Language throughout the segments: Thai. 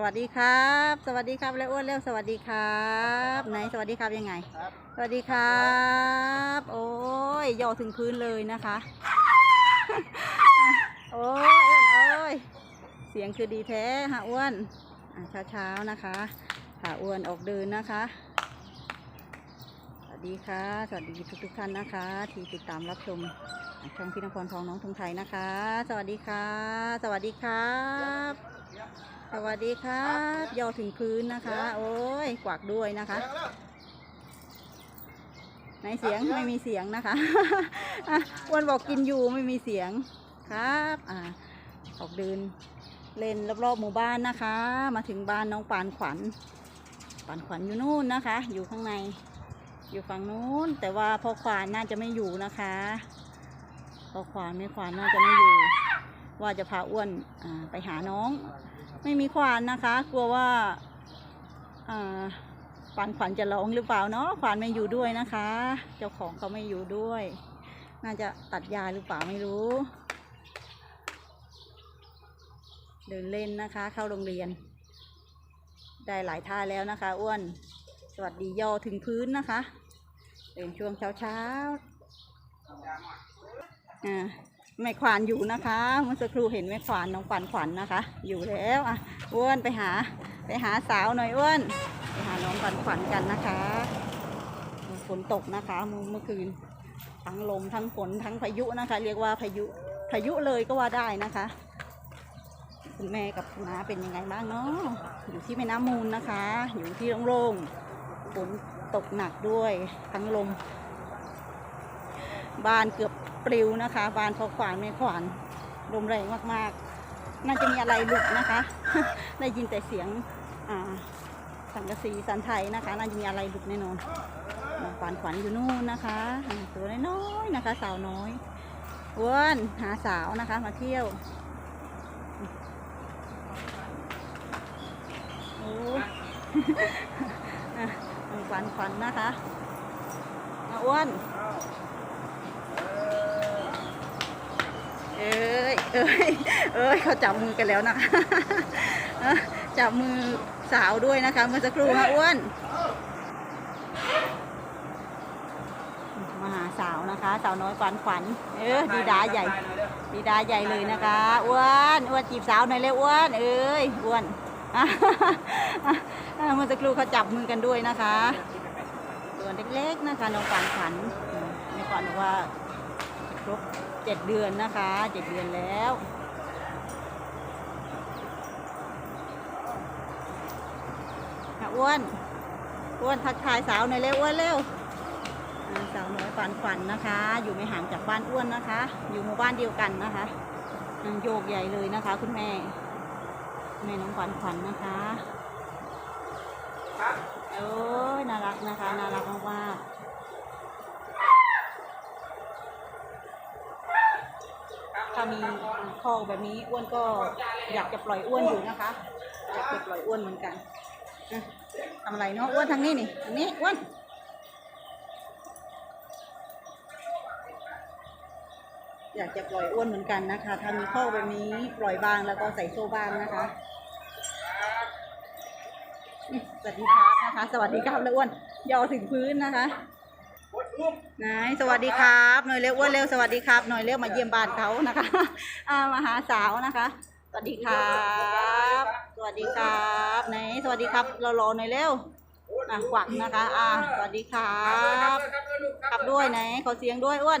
สวัสดีครับ สวัสดีครับแล้วอ้วนเร็วสวัสดีครับไหนสวัสดีครับยังไง สวัสดีครับ โอ้ยย่อถึงพื้นเลยนะคะ โอ้ยอ้วนเอ้ยเสียงคือดีแท้ฮะอ้วนเช้าเช้าๆนะคะหาอ้วนออกเดินนะคะ วัสดีค่ะ สวัสดีทุกทุกๆท่านนะคะ ที่ติดตามรับชมช่องพี่นครทองน้องทงไทยนะคะ สวัสดีค่ะ สวัสดีครับ สวัสดีครับย่อถึงพื้นนะคะ โอ้ยกวักด้วยนะคะในเสียงไม่มีเสียงนะคะอะอ้วนบอกกินอยู่ไม่มีเสียงครับอ่าออกเดินเล่นรอบๆหมู่บ้านนะคะ มาถึงบ้านน้องปานขวัญปานขวัญอยู่นู่นนะคะ อยู่ข้างใน อยู่ฝั่งนู้น แต่ว่าพ่อขวานน่าจะไม่อยู่นะคะพ่อขวานแม่ขวานน่าจะไม่อยู่ ว่าจะพาอ้วนไปหาน้อง ไม่มีขวานนะคะ กลัวว่าอ่าขวัญขวัญจะร้องหรือเปล่าเนาะขวัญไม่อยู่ด้วยนะคะ เจ้าของเขาไม่อยู่ด้วย น่าจะตัดยาหรือเปล่าไม่รู้ เดินเล่นนะคะ เข้าโรงเรียน ได้หลายท่าแล้วนะคะ อ้วน สวัสดีย่อถึงพื้นนะคะ เดินช่วงเช้าเช้าอ่าแม่ขวานอยู่นะคะ เมื่อสักครู่เห็นแม่ขวานน้องขวัญขวัญนะคะ อยู่แล้วอะอ้วนไปหาไปหาสาวหน่อยอ้วนไปหาน้องขวัญขวัญกันนะคะฝนตกนะคะเมื่อคืนทั้งลมทั้งฝนทั้งพายุนะคะ เรียกว่าพายุพายุเลยก็ว่าได้นะคะ คุณแม่กับคุณน้าเป็นยังไงบ้างเนาะอยู่ที่แม่น้ำมูลนะคะ อยู่ที่โล่งๆฝน ตกหนักด้วยทั้งลม บานเกือบปลิวนะคะ บานพอขวานไม่ขวานลมแรงมากๆ น่าจะมีอะไรหลุดนะคะ ได้ยินแต่เสียงสังกะสีสันไทยนะคะ น่าจะมีอะไรหลุดแน่นอนขวัญขวัญอยู่นู่นนะคะตัวน้อยๆนะคะ สาวน้อยวนหาสาวนะคะ มาเที่ยวโอ้ อะน้องขวัญขวัญนะคะอ้วนเอ้ยเอ้ยเอ้ยเขาจับมือกันแล้วนะคะจับมือสาวด้วยนะคะเมื่อสักครู่ฮะอ้วนมาหาสาวนะคะ สาวน้อยขวัญขวัญเออดีดาใหญ่ดีดาใหญ่เลยนะคะอ้วนอ้วนจีบสาวหน่อยเลยอ้วนเอ้ยอ้วน เมื่อสักครู่เขาจับมือกันด้วยนะคะ ตัวเล็กๆนะคะน้องขวัญขวัญอืมในก่อนบอกว่าครบเจ็ดเดือนนะคะเจ็ดเดือนแล้วอะอ้วนอ้วนทักทายสาวหน่อยเร็วอ้วนเร็วสาวน้อยฝันฝันนะคะ อยู่ไม่ห่างจากบ้านอ้วนนะคะ อยู่หมู่บ้านเดียวกันนะคะโยกใหญ่เลยนะคะ คุณแม่ แม่น้องขวัญขวัญนะคะโอ้ยน่ารักนะคะ น่ารักมากๆถ้ามีคอกแบบนี้อ้วนก็อยากจะปล่อยอ้วนอยู่นะคะ อยากจะปล่อยอ้วนเหมือนกันทำอะไรเนาะอ้วนทางนี้นี่ทางนี้อ้วน อยากจะปล่อยอ้วนเหมือนกันนะคะถ้ามีข้อแบบนี้ปล่อยบางแล้วก็ใส่โซ่บางนะคะสวัสดีครับนะคะ สวัสดีครับแล้วอ้วนย่อถึงพื้นนะคะไหนสวัสดีครับหน่อยเร็วอ้วนเร็วสวัสดีครับหน่อยเร็วมาเยี่ยมบ้านเขานะคะอามาหาสาวนะคะ สวัสดีครับ สวัสดีครับไหนสวัสดีครับเรารอหน่อยเร็วอะกวักนะคะ อ่าสวัสดีครับขับด้วยไหนขอเสียงด้วยอ้วน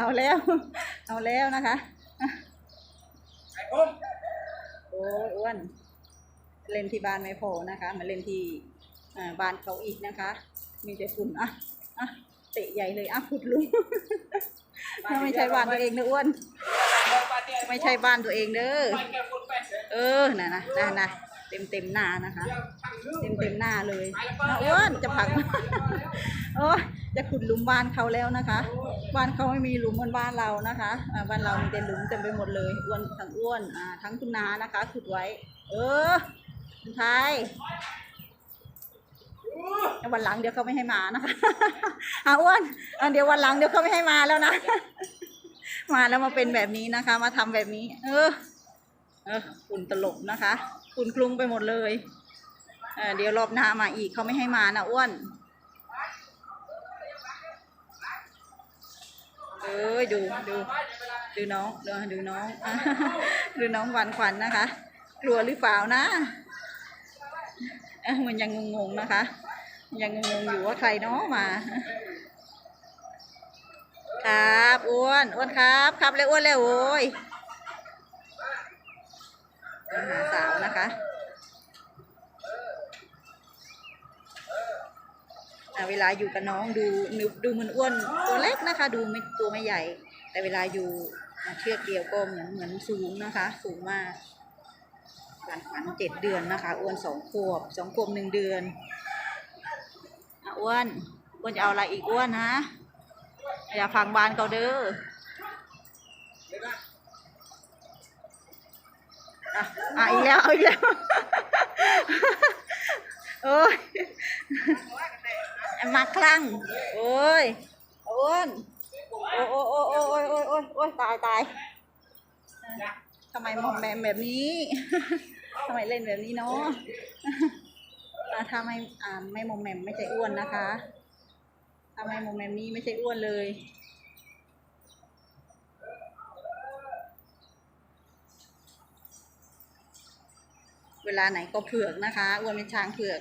อาแล้ว เอาแล้วนะคะโอ้ยอ้วนเล่นที่บ้านไม่พอนะคะ มาเล่นที่อ่าบ้านเขาอีกนะคะ มีแต่ฝุ่นอะอะเตะใหญ่เลยอะขุดหลุมถ้าไม่ใช่บ้านตัวเองนะอ้วน ไม่ใช่บ้านตัวเองเด้อ เออน่ะนะน่ะนะ เต็มเต็มๆหน้านะคะ เต็มเต็มๆหน้าเลยนะอ้วนจะผักโอ้จะขุดหลุมบ้านเขาแล้วนะคะบ้านเขาไม่มีหลุมเหมือนบ้านเรานะคะบ้านเรามีแต่หลุมเต็มไปหมดเลยอ้วนทั้งอ้วนทั้งคุณนานะคะขุดไว้ เออคุณไทยวันหลังเดี๋ยวเขาไม่ให้มานะคะอาอ้วนเดี๋ยววันหลังเดี๋ยวเขาไม่ให้มาแล้วนะ มาแล้วมาเป็นแบบนี้นะคะ มาทำแบบนี้ เออ เออฝุ่นตลบนะคะ ฝุ่นคลุ้งไปหมดเลยเเดี๋ยวรอบหน้ามาอีกเขาไม่ให้มานะอ้วนเอ้ยดูดูดูน้องดูดูน้องดูน้องหวานขวัญนะคะ กลัวหรือเปล่านะมันยังงงๆนะคะ ยังงงๆอยู่ว่าใครเนาะมา ครับอ้วนอ้วนครับ ครับเลยอ้วนเลยโอ้ย มหาสาวนะคะเวลาอยู่กับน้องดูดูดูเหมันอ้วนตัวเล็กนะคะ ดูไม่ตัวไม่ใหญ่ แต่เวลาอยู่เชือกเดียวก็เหมือนเหมือนสูงนะคะ สูงมากหลานฝันเจ็ดเดือนนะคะอ้วนสองขวบสองขวบหนึ่งเดือนอ้วนอ้วนจะเอาอะไรอีกอ้วนนะอย่าฟังบานเขาเด้อ อะอะอีกแล้วเอาอีกแล้วโอ้ยมาคลั่งโอ้ยอ้วนโอ้โอ้โอ้โอ้โอ้ยโอ้ยโอ้ยโอ้ยตายตายทำไมมอมแมมแบบนี้ทำไมเล่นแบบนี้เนาะอะถ้าไม่อ่าไม่มอมแมมไม่ใช่อ้วนนะคะทำไมมเมนต์นี้ไม่ใช่อ้วนเลย เวลาไหนก็เผือกนะคะอ้วนเป็นช้างเผือก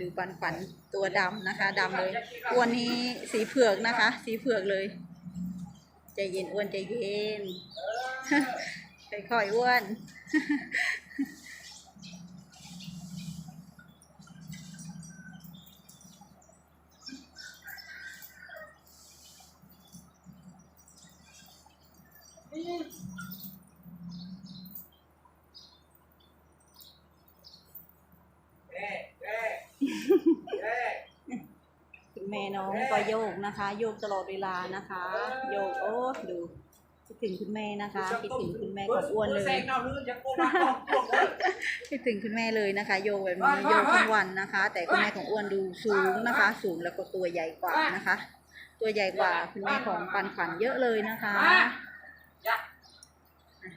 ดูปันขวัญตัวดำนะคะดำเลยอ้วนนี้สีเผือกนะคะ สีเผือกเลยใจเย็นอ้วนใจเย็นค่อยๆอ้วน คุณแม่ น้องก็โยกนะคะ โยกตลอดเวลานะคะ โยกโอ้ดูคิดถึงคุณแม่นะคะคิดถึงคุณแม่ของอ้วนเลยคิดถึงคุณแม่เลยนะคะ โยกแบบนี้โยกทั้งวันนะคะ แต่คุณแม่ของอ้วนดูสูงนะคะ สูงแล้วก็ตัวใหญ่กว่านะคะ ตัวใหญ่กว่าคุณแม่ของปันขวัญเยอะเลยนะคะ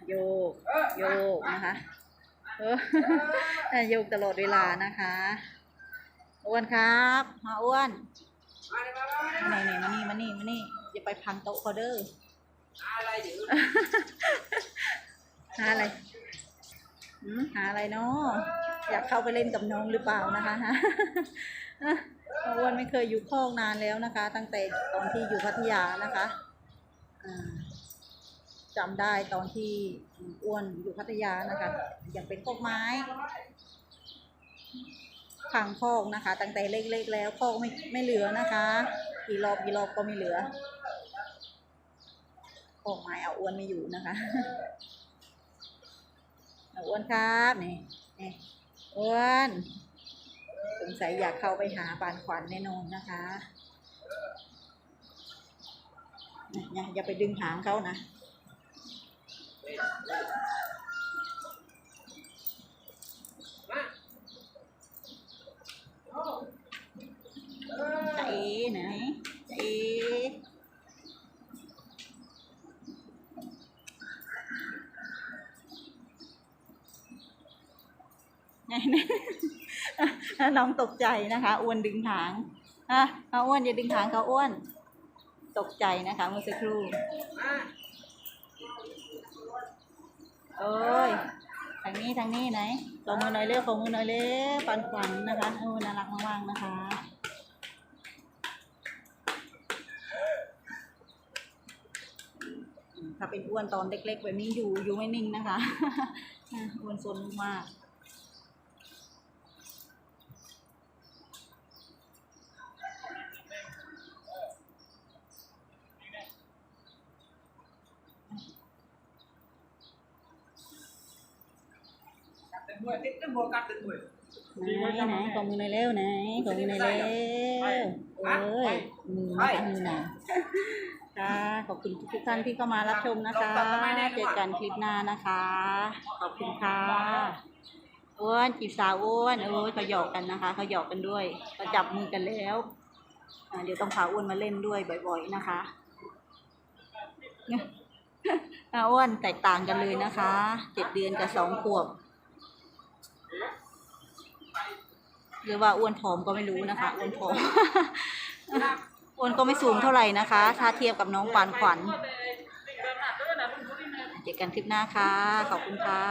โยกโยกนะคะเออโยกตลอดเวลานะคะอ้วนครับมาอ้วน ไหนไหนมานี่มานี่มานี่อย่าไปพันโต๊ะเขาเด้อหาอะไรหืมหาอะไรเนาะอยากเข้าไปเล่นกับน้องหรือเปล่านะคะฮะอ้วนไม่เคยอยู่คอกนานแล้วนะคะ ตั้งแต่ตอนที่อยู่พัทยานะคะจำได้ตอนที่อ้วนอยู่พัทยานะคะ ยังเป็นคอกไม้ พังคอกนะคะ ตั้งแต่เล็กๆแล้วคอกไม่ไม่เหลือนะคะกี่รอบกี่รอบก็ไม่เหลือคอกไม้เอาอ้วนไม่อยู่นะคะเอาอ้วนครับนี่นี่อ้วนสงสัยอยากเข้าไปหาปานขวัญแน่นอนนะคะอย่าไปดึงหางเขานะเอไหนจะเอ น้องตกใจนะคะอ้วนดึงหางอะเอาอ้วนอย่าดึงหางเขาอ้วน ตกใจนะคะเมื่อสักครู่โอ้ยทางนี้ทางนี้ไหนขอมือหน่อยเร็วขอมือหน่อยเร็วปันขวัญนะคะโอ้น่ารักมากๆนะคะถ้าเป็นอ้วนตอนเล็กๆแบบนี้อยู่อยู่ไม่นิ่งนะคะอ้วนซนมากๆ อ ไหนไหนของมือในอยเร็วไหนของมือในอยเร็วเอ้ยมือนะมือหนาค่ะขอบคุณทุกท่านที่เข้ามารับชมนะคะเจอกันคลิปหน้านะคะ ขอบคุณค่ะอ้วนจีบสาวอ้วนโอ้ยเขาหยอกกันนะคะเขาหยอกกันด้วยเขาจับมือกันแล้วเดี๋ยวต้องพาอ้วนมาเล่นด้วยบ่อย ๆนะคะอ้วนแตกต่างกันเลยนะคะเจ็ดเดือนกับสองขวบ หรือว่าอ้วนผอมก็ไม่รู้นะคะ อ้วนผอมอ้วนก็ไม่สูงเท่าไหร่นะคะ ถ้าเทียบกับน้องปานขวัญเจอกันคลิปหน้าค่ะ ขอบคุณค่ะ